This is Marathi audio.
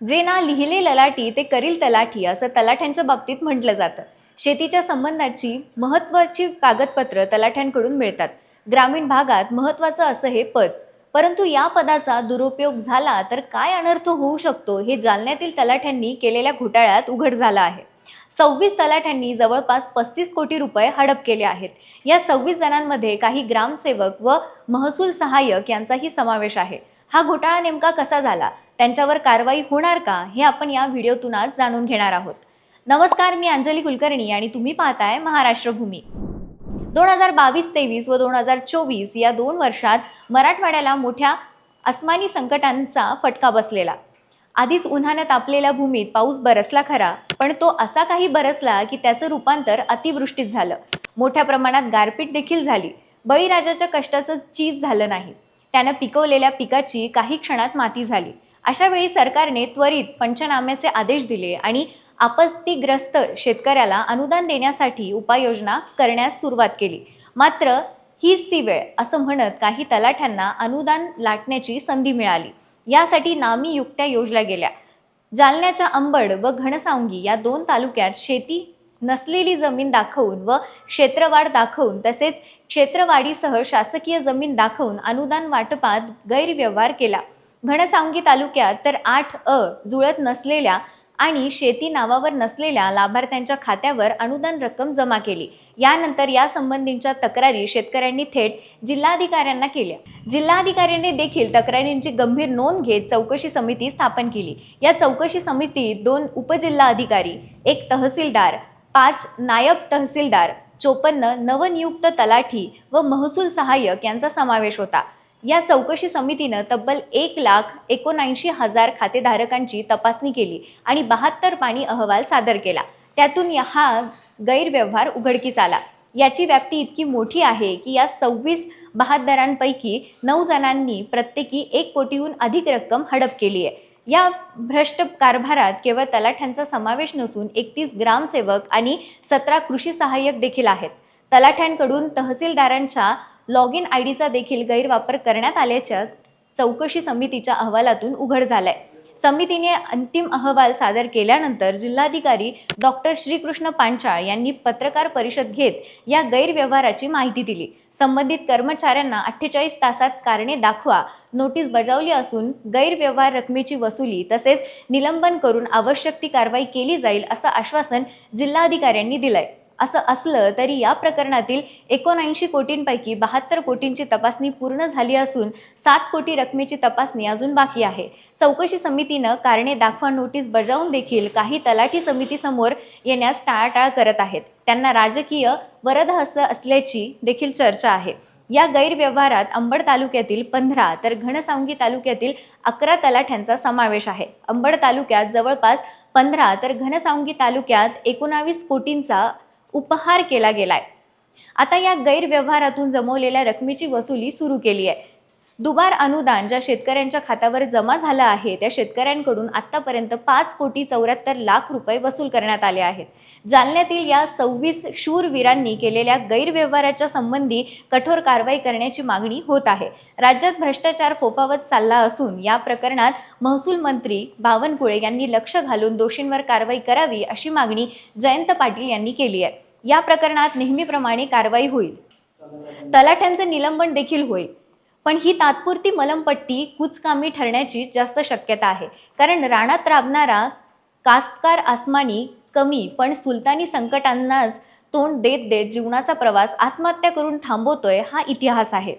जे ना लिहिले ललाटी ते करील तलाठी असं तलाठ्यांच्या बाबतीत म्हटलं जातं. शेतीच्या संबंधाची महत्त्वाची कागदपत्र तलाठ्यांकडून मिळतात. ग्रामीण भागात महत्त्वाचं असं हे पद. परंतु या पदाचा दुरुपयोग झाला तर काय अनर्थ होऊ शकतो हे जालन्यातील तलाठ्यांनी केलेल्या घोटाळ्यात उघड झालं आहे. सव्वीस तलाठ्यांनी जवळपास पस्तीस कोटी रुपये हडप केले आहेत. या सव्वीस जणांमध्ये काही ग्रामसेवक व महसूल सहाय्यक यांचाही समावेश आहे. हा घोटाळा नेमका कसा झाला? त्यांच्यावर कारवाई होणार का हे आपण या व्हिडिओतून आज जाणून घेणार आहोत. नमस्कार मी अंजली कुलकर्णी आणि तुम्ही पाहताय महाराष्ट्र भूमी दोन हजार बावीस तेवीस व दोन हजार चोवीस या दोन वर्षात मराठवाड्याला मोठ्या अस्मानी संकटांचा फटका बसलेला. आधीच उन्हानं तापलेल्या भूमीत पाऊस बरसला खरा पण तो असा काही बरसला की त्याचं रूपांतर अतिवृष्टीत झालं. मोठ्या प्रमाणात गारपीट देखील झाली. बळीराजाच्या कष्टाचं चीज झालं नाही. त्यानं पिकवलेल्या पिकाची काही क्षणात माती झाली. अशा वेळी सरकारने त्वरित पंचनाम्याचे आदेश दिले आणि आपत्तीग्रस्त शेतकऱ्याला अनुदान देण्यासाठी उपाययोजना करण्यास सुरुवात केली. मात्र हीच ती वेळ असं म्हणत काही तलाठ्यांना अनुदान लाटण्याची संधी मिळाली. यासाठी नामी युक्त्या योजल्या गेल्या. जालन्याच्या अंबड व घनसावंगी या दोन तालुक्यात शेती नसलेली जमीन दाखवून व क्षेत्रवाढ दाखवून तसेच क्षेत्रवाढीसह शासकीय जमीन दाखवून अनुदान वाटपात गैरव्यवहार केला. घनसावंगी तालुक्यात तर आठ अ जुळत नसलेल्या आणि शेती नावावर नसलेल्या लाभार्थ्यांच्या खात्यावर अनुदान रक्कम जमा केली. यानंतर या संबंधींच्या तक्रारी शेतकऱ्यांनी थेट जिल्हाधिकाऱ्यांना केल्या. जिल्हाधिकाऱ्यांनी देखील तक्रारींची गंभीर नोंद घेत चौकशी समिती स्थापन केली. या चौकशी समितीत दोन उपजिल्हाधिकारी एक तहसीलदार पाच नायब तहसीलदार चोपन्न नवनियुक्त तलाठी व महसूल सहाय्यक यांचा समावेश होता. या चौकशी समितीनं तब्बल एक लाख एकोणऐंशी हजार खातेधारकांची तपासणी केली आणि बहात्तर पाणी अहवाल सादर केला. त्यातून हा गैरव्यवहार उघडकीस आला. याची व्याप्ती इतकी मोठी आहे की या सव्वीस बहादरांपैकी नऊ जणांनी प्रत्येकी एक कोटीहून अधिक रक्कम हडप केली आहे. या भ्रष्ट कारभारात केवळ तलाठ्यांचा समावेश नसून एकतीस ग्रामसेवक आणि सतरा कृषी सहाय्यक देखील आहेत. तलाठ्यांकडून तहसीलदारांच्या लॉग इन आय डीचा देखील गैरवापर करण्यात आल्याच्या चौकशी समितीच्या अहवालातून उघड झालाय. समितीने अंतिम अहवाल सादर केल्यानंतर जिल्हाधिकारी डॉक्टर श्रीकृष्ण पांचाळ यांनी पत्रकार परिषद घेत या गैरव्यवहाराची माहिती दिली. संबंधित कर्मचाऱ्यांना अठ्ठेचाळीस तासात कारणे दाखवा नोटीस बजावली असून गैरव्यवहार रकमेची वसुली तसेच निलंबन करून आवश्यक ती कारवाई केली जाईल असं आश्वासन जिल्हाधिकाऱ्यांनी दिलंय. असं असलं तरी या प्रकरणातील एकोणऐंशी कोटींपैकी बहात्तर कोटींची तपासणी पूर्ण झाली असून सात कोटी रकमेची तपासणी अजून बाकी आहे. चौकशी समितीनं कारणे दाखवा नोटीस बजावून देखील काही तलाठी समितीसमोर येण्यास टाळाटाळ करत आहेत. त्यांना राजकीय वरदहस्त असल्याची देखील चर्चा आहे. या गैरव्यवहारात अंबड तालुक्यातील पंधरा तर घनसावंगी तालुक्यातील अकरा तलाठ्यांचा समावेश आहे. अंबड तालुक्यात जवळपास पंधरा तर घनसावंगी तालुक्यात एकोणावीस कोटींचा उपहार केला गेलाय. आता या गैरव्यवहारातून जमवलेल्या रकमेची वसुली सुरू केली आहे. दुबार अनुदान ज्या शेतकऱ्यांच्या खात्यावर जमा झालं आहे त्या शेतकऱ्यांकडून आतापर्यंत पाच कोटी चौऱ्याहत्तर लाख रुपये वसूल करण्यात आले आहेत. जालन्यातील या सव्वीस शूरवीरांनी केलेल्या गैरव्यवहाराच्या संबंधी कठोर कारवाई करण्याची मागणी होत आहे. राज्यात भ्रष्टाचार फोफावत चालला असून या प्रकरणात महसूल मंत्री बावनकुळे यांनी लक्ष घालून दोषींवर कारवाई करावी अशी मागणी जयंत पाटील यांनी केली आहे. या प्रकरणात नेहमीप्रमाणे कारवाई होईल. तलाठ्यांचे निलंबन देखील होईल. पण ही तात्पुरती मलमपट्टी कुचकामी ठरण्याची जास्त शक्यता आहे. कारण रानात राबणारा कास्तकार आसमानी कमी पण सुलतानी संकटांनाच तोंड देत देत जीवनाचा प्रवास आत्महत्या करून थांबवतोय हा इतिहास आहे.